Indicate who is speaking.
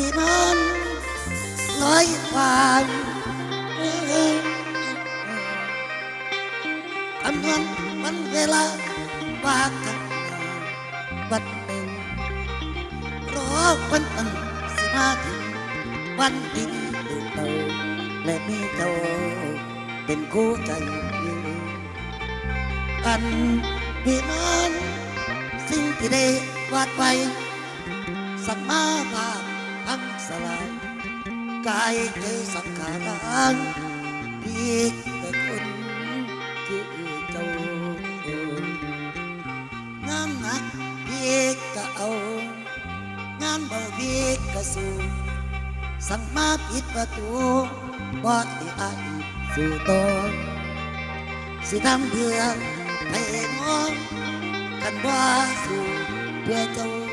Speaker 1: พี่นอนร้อยฝ่าคำนวณมันเวลาว่ากันวันหนึ่งรอวันอันสิมาถึงวันที่ดูโตและมีเจ้าเป็นคู่ใจอยู่กันพี่นอนสิ่งที่ได้วาดไว้สัมมาบา กายใจสังขารพี่แต่คนคือเจ้างานหนักพี่ก็เอา งานเบาพี่ก็สู้สั่งมาปิดประตูบอดที่อายสู่ต่อสิทำเพื่อให้น้องกันว่าสู่เพื่อเจ้า